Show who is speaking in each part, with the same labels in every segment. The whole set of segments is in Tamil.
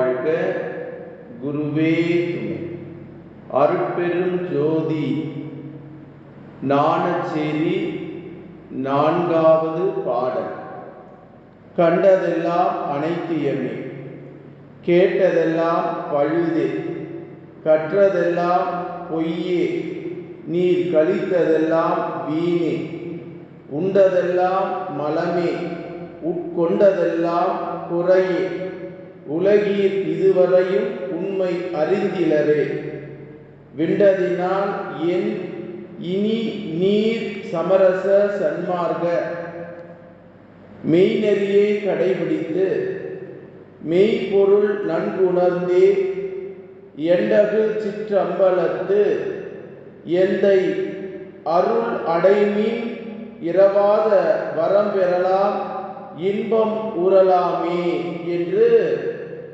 Speaker 1: வாழ்க குருவே துணை. அருட்பெரும் ஜோதி நாணச்சேரி நான்காவது பாடல். கண்டதெல்லாம் அனைத்தியமே கேட்டதெல்லாம் பழுதே கற்றதெல்லாம் பொய்யே நீர் கழித்ததெல்லாம் வீணே உண்டதெல்லாம் மலமே உட்கொண்டதெல்லாம் குறையே. உலகீர் இதுவரையும் உண்மை அறிந்திலரே. விண்டதினால் என் இனி நீர் சமரச சன்மார்க்க மெய்நெறியை கடைபிடித்து மெய்ப்பொருள் நன்குணர்ந்தே எண்டகு சிற்றம்பலத்து எந்தை அருள் அடைமீன் இரவாத வரம் பெறலாம் இன்பம் ஊறலாமே என்று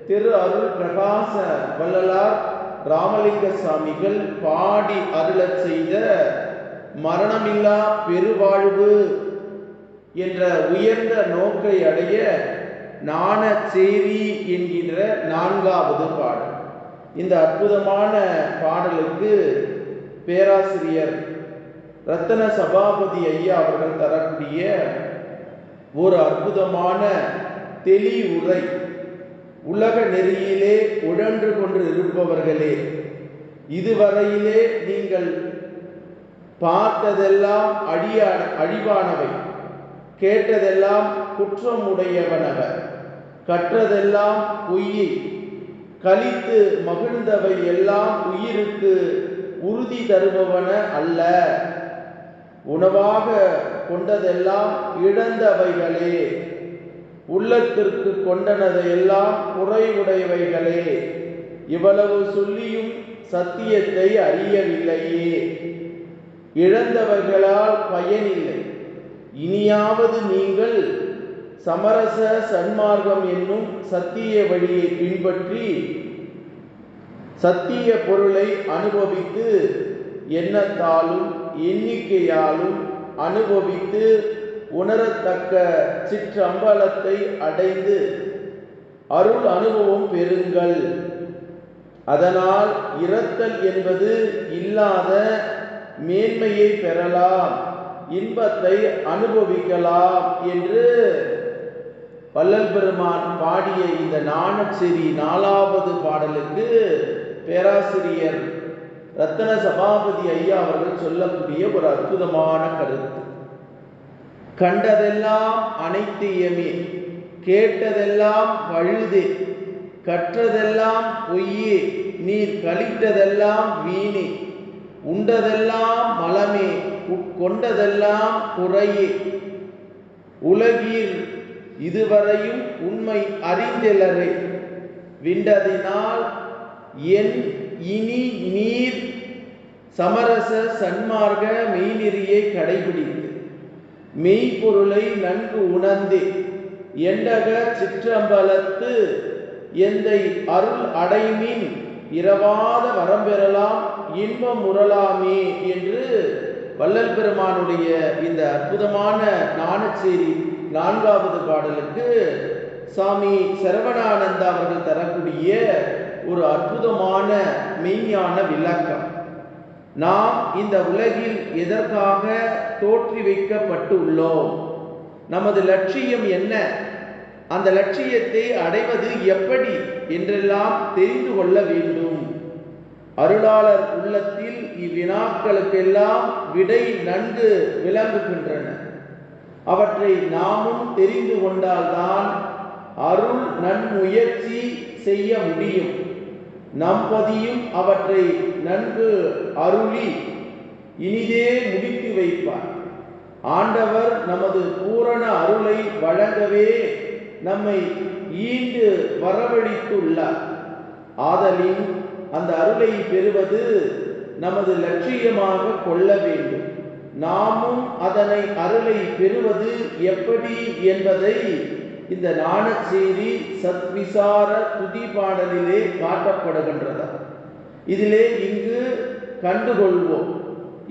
Speaker 1: திரு அருள் பிரகாச வள்ளலார் ராமலிங்க சாமிகள் பாடி அருளச் செய்த மரணமில்லா பெருவாழ்வு என்ற உயர்ந்த நோக்கை அடைய நாணச்சேரி என்கின்ற நான்காவது பாடல். இந்த அற்புதமான பாடலுக்கு பேராசிரியர் ரத்தன சபாபதி ஐயா அவர்கள் தரக்கூடிய ஒரு அற்புதமான தெளிவுரை. உலக நெறியிலே உழன்று கொண்டு இருப்பவர்களே இதுவரையிலே நீங்கள் பார்த்ததெல்லாம் அழிய அழிவானவை. கேட்டதெல்லாம் குற்றமுடையவனவ கற்றதெல்லாம் பொய்யை. கழித்து மகிழ்ந்தவை எல்லாம் உயிருக்கு உறுதி தருபவன அல்ல. உணவாக கொண்டதெல்லாம் இழந்தவைகளே. உள்ளத்திற்கு கொண்டனதையெல்லாம் குறைவுடையவைகளே. இவ்வளவு சொல்லியும் சத்தியத்தை அறியவில்லையே. இழந்தவர்களால் பயனில்லை. இனியாவது நீங்கள் சமரச சன்மார்க்கம் என்னும் சத்திய வழியை பின்பற்றி சத்திய பொருளை அனுபவித்து எண்ணத்தாலும் எண்ணிக்கையாலும் அனுபவித்து உணரத்தக்க சிற்றம்பலத்தை அடைந்து அருள் அனுபவம் பெறுங்கள். அதனால் இரத்தல் என்பது இல்லாத மேன்மையை பெறலாம் இன்பத்தை அனுபவிக்கலாம் என்று வல்லல் பெருமான் பாடிய இந்த நாணச்செறி நாலாவது பாடலுக்கு பேராசிரியர் ரத்தன சபாபதி ஐயா அவர்கள் சொல்லக்கூடிய ஒரு அற்புதமான கருத்து. கண்டதெல்லாம் அனைத்தியமே கேட்டதெல்லாம் பழுதே கற்றதெல்லாம் பொய்யே நீர் கழித்ததெல்லாம் வீணே உண்டதெல்லாம் மலமே உட்கொண்டதெல்லாம் குறையே. உலகில் இதுவரையும் உண்மை அறிந்தலரே விண்டதினால் என் இனி நீர் சமரச சன்மார்க்க மெய்நெறியை கடைபிடித்து மெய்ப்பொருளை நன்கு உணர்ந்தே எண்டக சிற்றம்பலத்து எந்தை அருள் அடைமின் இரவாத வரம்பெறலாம் இன்பம் முறலாமே என்று வள்ளல் பெருமானுடைய இந்த அற்புதமான நாணச்சேரி நான்காவது பாடலுக்கு சாமி சரவணானந்தா அவர்கள் தரக்கூடிய ஒரு அற்புதமான மெய்ஞான விளக்கம். நாம் இந்த உலகில் எதற்காக தோற்றி வைக்கப்பட்டு உள்ளோம் நமது லட்சியம் என்ன? அந்த லட்சியத்தை அடைவது எப்படி என்றெல்லாம் தெரிந்து கொள்ள வேண்டும். அருளாளர் உள்ளத்தில் இவ்வினாக்களுக்கெல்லாம் விடை நன்கு விளங்குகின்றன. அவற்றை நாமும் தெரிந்து கொண்டால்தான் அருள் நன்முயற்சி செய்ய முடியும். நம்பதியும் அவற்றை நன்கு அருளி இனிதே முடித்து வைப்பார். ஆண்டவர் நமது பூரண அருளை வழங்கவே நம்மை ஈண்டு வரவழைத்துள்ளார். ஆதலின் அந்த அருளை பெறுவது நமது லட்சியமாக கொள்ள வேண்டும். நாமும் அதனை அருளை பெறுவது எப்படி என்பதை இந்த நாணச்செய்தி சத்விசார துதி பாடலிலே காட்டப்படுகின்றது இதிலே இங்கு கண்டுகொள்வோம்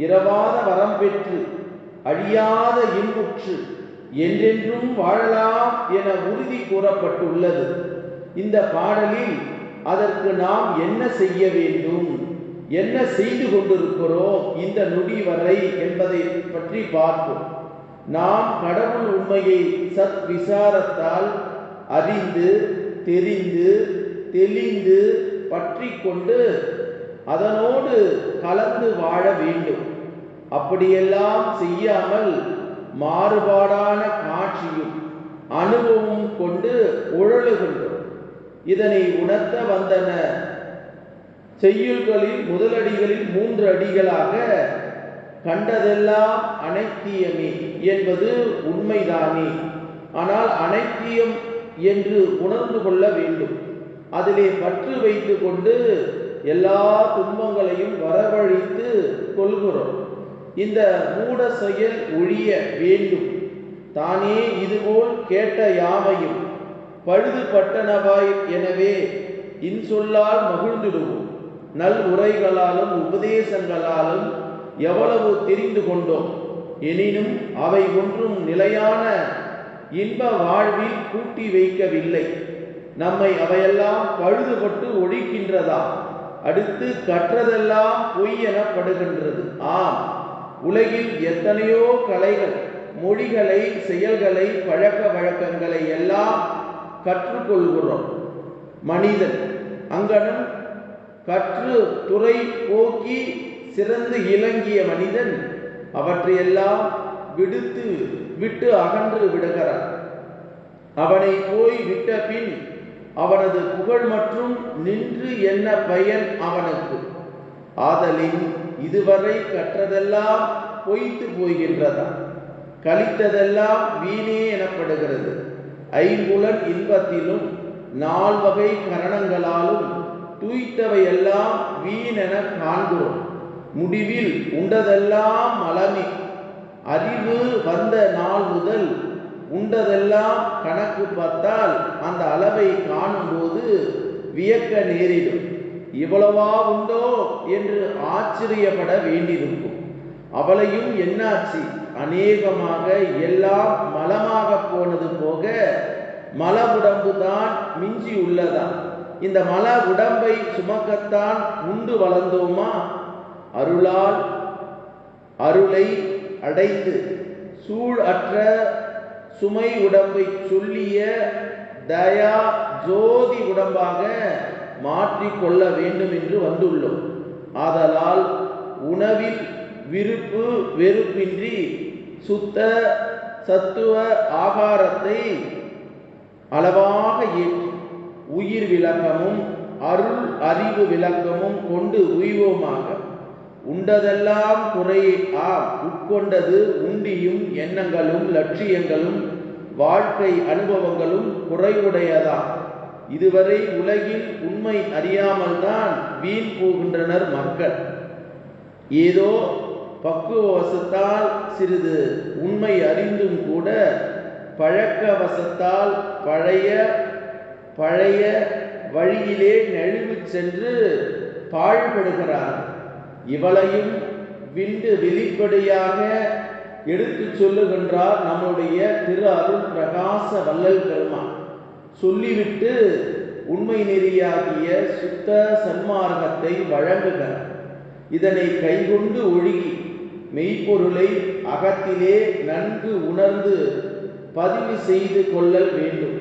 Speaker 1: இரவாத வரம் பெற்று அழியாத இன்புற்று என்றென்றும் வாழலாம் என உறுதி கூறப்பட்டுள்ளது. இந்த பாடலில் அதற்கு நாம் என்ன செய்ய வேண்டும் என்ன செய்து கொண்டிருக்கிறோம் இந்த நொடி வரை என்பதை பற்றி பார்ப்போம். நாம் கடவுள் உண்மையை சத் விசாரத்தால் அறிந்து தெரிந்து தெளிந்து பற்றி கொண்டு அதனோடு கலந்து வாழ வேண்டும். அப்படியெல்லாம் செய்யாமல் மாறுபாடான காட்சியும் அனுபவமும் கொண்டு உழலுகின்றோம். இதனை உணர்த்த வந்தன. செய்யுள்களில் முதலடிகளில் மூன்று அடிகளாக கண்டதெல்லாம் அனைத்தியமே என்பது உண்மைதானே. ஆனால் அனைத்தியம் என்று உணர்ந்து கொள்ள வேண்டும். அதிலே பற்று வைத்து கொண்டு எல்லா துன்பங்களையும் வரவழைத்து கொள்கிறோம். இந்த மூட செயல் ஒழிய வேண்டும். தானே இதுபோல் கேட்ட யாவையும் பழுதுபட்டனவாய் எனவே இன்சொல்லால் மகிழ்ந்திடுவோம். நல் உரைகளாலும் உபதேசங்களாலும் எவ்வளவு தெரிந்து கொண்டோம். எனினும் அவை ஒன்றும் நிலையான இன்ப வாழ்வில் கூட்டி வைக்கவில்லை. நம்மை அவையெல்லாம் பழுதுபட்டு ஒழிக்கின்றதா? அடுத்து கற்றதெல்லாம் பொய் எனப்படுகின்றது. ஆம் உலகில் எத்தனையோ கலைகள் மொழிகளை செயல்களை பழக்க வழக்கங்களை எல்லாம் கற்றுக்கொள்கிறோம். மனிதன் அங்கனம் கற்று துறை போக்கி சிறந்து இலங்கிய மனிதன் அவற்றையெல்லாம் விடுத்து விட்டு அகன்று விடுகிறான். அவனை போய் விட்ட பின் அவனது புகழ் மற்றும் நின்று என்ன பயன் அவனுக்கு? ஆதலின் இதுவரை கற்றதெல்லாம் பொய்த்து போகின்றதா கழித்ததெல்லாம் வீணே எனப்படுகிறது. ஐம்புலன் இன்பத்திலும் நால்வகை கரணங்களாலும் தூய்த்தவையெல்லாம் வீணென காண்கிறோம். முடிவில் உண்டதெல்லாம் மலமே. அறிவு வந்த நாள் முதல் உண்டதெல்லாம் கணக்கு பார்த்தால் அந்த அளவை காணும்போது வியக்க நேரிடும். இவ்வளவா உண்டோ என்று ஆச்சரியப்பட வேண்டியிருக்கும். அவளையும் என்னாச்சு? அநேகமாக எல்லாம் மலமாக போனது போக மல உடம்பு தான் மிஞ்சி உள்ளதா? இந்த மல உடம்பை சுமக்கத்தான் உண்டு வளர்ந்தோமா? அருளால் அருளை அடைந்து சூழ் அற்ற சுமை உடம்பை சொல்லிய தயா ஜோதி உடம்பாக மாற்றிக்கொள்ள வேண்டும் என்று வந்துள்ளோம். ஆதலால் உணவில் விருப்பு வெறுப்பின்றி சுத்த சத்துவ ஆகாரத்தை அளவாக ஏற்றி உயிர் விளக்கமும் அருள் அறிவு விளக்கமும் கொண்டு உய்வோமாக உண்டதெல்லாம் குறை. ஆ உட்கொண்டது உண்டியும் எண்ணங்களும் லட்சியங்களும் வாழ்க்கை அனுபவங்களும் குறைவுடையதா இதுவரை உலகில் உண்மை அறியாமல் தான் வீண் போகின்றனர் மக்கள். ஏதோ பக்குவசத்தால் சிறிது உண்மை அறிந்தும் கூட பழக்க வசத்தால் பழைய பழைய வழியிலே நழுவி சென்று பாழ்படுகிறார் இவளையும் விண்டு வெளிப்படையாக எடுத்துச் சொல்லுகின்றார் நம்முடைய திரு அருள் பிரகாச வல்லல் பெருமான். சொல்லிவிட்டு உண்மை நெறியாகிய சுத்த சன்மார்க்கத்தை வழங்குகிறார். இதனை கைகொண்டு ஒழுகி மெய்ப்பொருளை அகத்திலே நன்கு உணர்ந்து பதிவு செய்து கொள்ளல் வேண்டும்.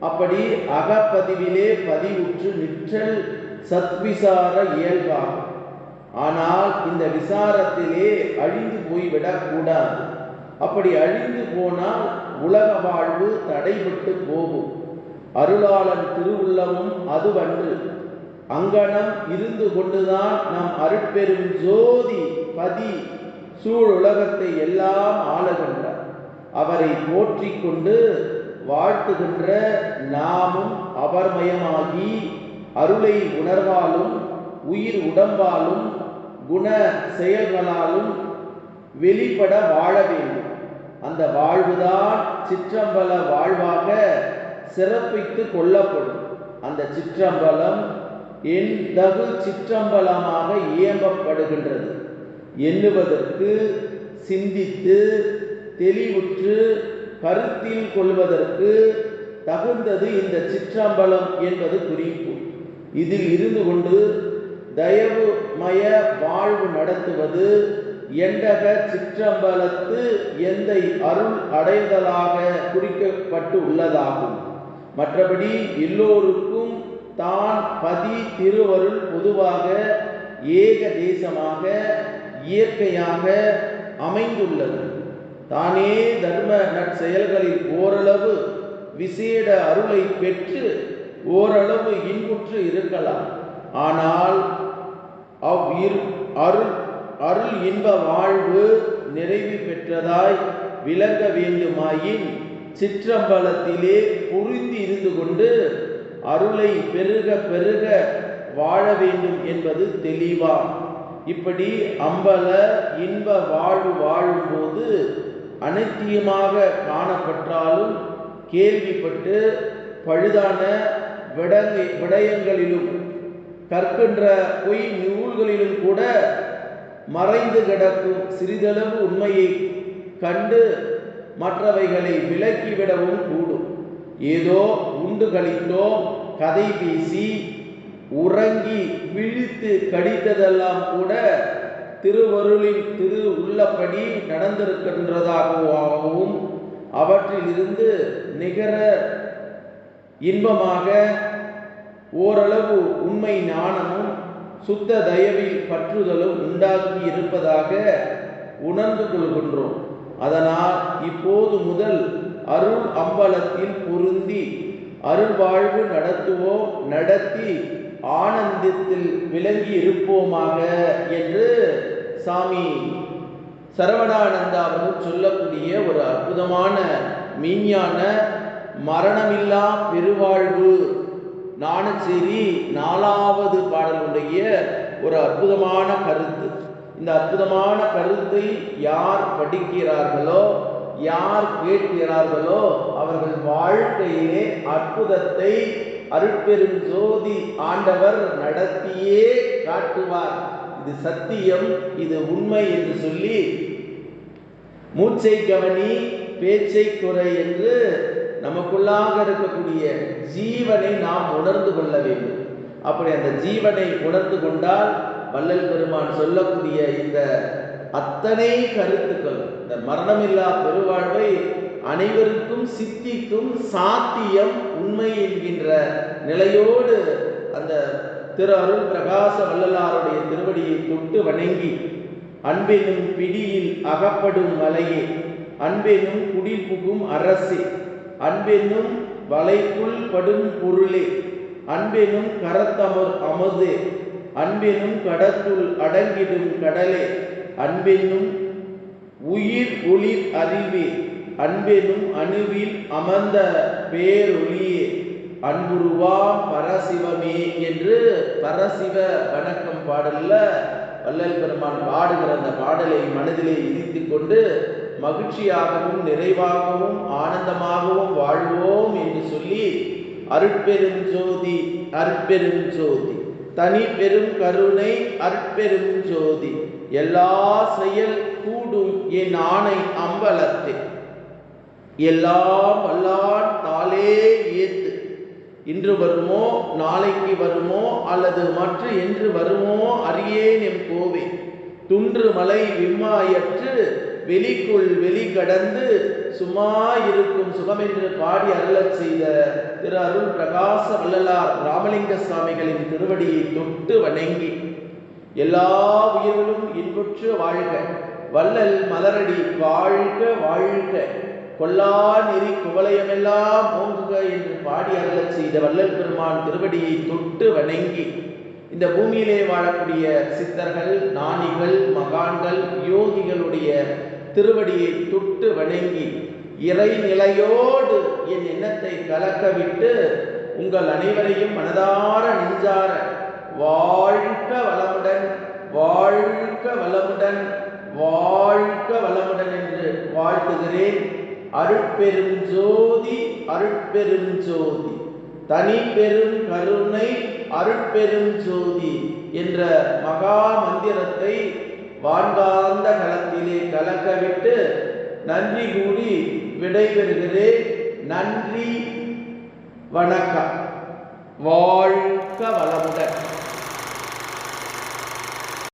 Speaker 1: அப்படி அகப்பதிவிலே பதிவுற்று நிற்றல் சத்விசார இயல்பாகும். ஆனால் இந்த விசாரத்திலே அழிந்து போய்விடக் கூடாது. அப்படி அழிந்து போனால் உலக வாழ்வு தடைபட்டு போகும். அருளாளன் திருவுள்ளமும் அதுவன்று. அங்கனம் இருந்து கொண்டுதான் நம் அருட்பெரும் ஜோதி பதி சூழ் உலகத்தை எல்லாம் ஆளுகின்றார். அவரை போற்றிக் கொண்டு வாழ்த்துகின்ற நாமும் அபர்மயமாகி அருளை உணர்வாலும் உயிர் உடம்பாலும் குண செயல்களாலும் வெளிப்பட வாழ வேண்டும். அந்த வாழ்வுதான் சிற்றம்பல வாழ்வாக சிறப்பித்து கொள்ளப்படும். அந்த சிற்றம்பலம் என் தகு சிற்றம்பலமாக இயம்பப்படுகின்றது எண்ணுவதற்கு சிந்தித்து தெளிவுற்று கருத்தில் கொள்வதற்கு தகுந்தது இந்த சிற்றம்பலம் என்பது குறிப்பு. இதில் இருந்து கொண்டு தயவுமய வாழ்வு நடத்துவது எண்டக சிற்றம்பலத்து எந்தை அருள் அடைதலாக குறிக்கப்பட்டு உள்ளதாகும். மற்றபடி எல்லோருக்கும் தான் பதி திருவருள் பொதுவாக ஏக தேசமாக இயற்கையாக அமைந்துள்ளது. தானே தர்ம நற்செயல்களில் ஓரளவு விசேட அருளை பெற்று ஓரளவு இன்புற்று இருக்கலாம். ஆனால் அவ் இரு அருள் அருள் இன்ப வாழ்வு நிறைவு பெற்றதாய் விளங்க வேண்டுமாயின் சிற்றம்பலத்திலே புரிந்து இருந்து கொண்டு அருளை பெருக பெருக வாழ வேண்டும் என்பது தெளிவா? இப்படி அம்பல இன்ப வாழ்வு வாழும்போது அனைத்தியமாக காணப்பட்டாலும் கேள்விப்பட்டு பழுதான விடங்கை விடயங்களிலும் கற்கின்ற பொய் நியூ நூல்களிலும் கூட மறைந்து கிடக்கும் சிறிதளவு உண்மையை கண்டு மற்றவைகளை விலக்கிவிடவும் கூடும். ஏதோ உண்டு கழித்தோ கதை பேசி உறங்கி விழித்து கடித்ததெல்லாம் கூட திருவருளின் திரு உள்ளபடி நடந்திருக்கின்றதாகவும் அவற்றிலிருந்து நிகர இன்பமாக ஓரளவு உண்மை ஞானமும் சுத்த தயவில் பற்றுதலும் உண்டாகி இருப்பதாக உணர்ந்து கொள்கின்றோம். அதனால் இப்போது முதல் அருள் அம்பலத்தில் பொருந்தி அருள்வாழ்வு நடத்துவோம் நடத்தி ஆனந்தத்தில் விளங்கி இருப்போமாக என்று சாமி சரவணானந்தா அவர்கள் சொல்லக்கூடிய ஒரு அற்புதமான மீஞான மரணமில்லா பெருவாழ்வு நாணச்சேரி நாலாவது பாடலுடைய ஒரு அற்புதமான கருத்து. இந்த அற்புதமான கருத்தை யார் படிக்கிறார்களோ யார் கேட்கிறார்களோ அவர்கள் வாழ்க்கையிலே அற்புதத்தை அருட்பெரும் ஜோதி ஆண்டவர் நடத்தியே காட்டுவார். இது சத்தியம் இது உண்மை என்று சொல்லி மூச்சை கவனி பேச்சை குறை என்று நமக்குள்ளாக இருக்கக்கூடிய ஜீவனை நாம் உணர்ந்து கொள்ள வேண்டும். அப்படி அந்த ஜீவனை உணர்ந்து கொண்டால் வள்ளல் பெருமான் சொல்லக்கூடிய இந்த அத்தனை கருத்துக்கள் இந்த மரணமில்லா பெருவாழ்வை அனைவருக்கும் சித்திக்கும் சாத்தியம் உண்மை என்கின்ற நிலையோடு அந்த திரு அருள் பிரகாச வள்ளலாருடைய திருவடியை தொட்டு வணங்கி அன்பெனும் பிடியில் அகப்படும் மலையே அன்பெனும் குடிப்புகும் அரசே அன்பெனும் வலைக்குள் படும் பொருளே. அன்பெனும் கரத்தமர் அமது அன்பெனும் கடத்துள் அடங்கிடும் கடலே. அன்பெனும் உயிர் ஒளிர் அறிவே அன்பெனும் அணுவில் அமர்ந்த பேரொளியே. அன்புருவா பரசிவமே என்று பரசிவ வணக்கம் பாடல்ல வள்ளல் பெருமான் பாடுகிற அந்த பாடலை மனதிலே இடித்து கொண்டு மகிழ்ச்சியாகவும் நிறைவாகவும் ஆனந்தமாகவும் வாழ்வோம் என்று சொல்லி அருட்பெரும் அற்பெருஞ்சோதி தனி பெரும் கருணை அருட்பெரும் ஜோதி எல்லா செயல் கூடும் என் ஆணை அம்பலத்தே. எல்லாம் வல்லான் தாளே ஏத்து. இன்று வருமோ நாளைக்கு வருமோ அல்லது மற்ற என்று வருமோ அறியேன் எம் கோவே. துன்று மலை விம்மாயற்று வெளிக்குள் வெளி கடந்து சும்மா இருக்கும் சுகம் என்று பாடி அருளச் செய்த திரு அருள் பிரகாச வள்ளலார் ராமலிங்க சுவாமிகளின் திருவடியை தொட்டு வணங்கி எல்லா உயிர்களும் இன்புற்று வாழ்க. வள்ளல் மலரடி வாழ்க வாழ்க. கொல்லா நெறி குவலயமெல்லாம் ஓங்குக என்று பாடி அருளச் செய்த வள்ளல் பெருமான் திருவடியை தொட்டு வணங்கி இந்த பூமியிலே வாழக்கூடிய சித்தர்கள் ஞானிகள் மகான்கள் யோகிகளுடைய திருவடியை தொட்டு வணங்கி இறைநிலையோடு என் எண்ணத்தை கலக்கவிட்டு உங்கள் அனைவரையும் மனதார நெஞ்சார வாழ்க வளமுடன் வாழ்க வளமுடன் வாழ்க வளமுடன் என்று வாழ்த்துகிறேன். அருட்பெரும் ஜோதி அருட்பெரும் ஜோதி தனி பெரும் கருணை அருட்பெரும் ஜோதி என்ற மகா மந்திரத்தை வான்காந்த களத்திலே கலக்கவிட்டு நன்றி கூடி விடைபெறுகிறேன். நன்றி வணக்கம். வாழ்க வளமுடன்.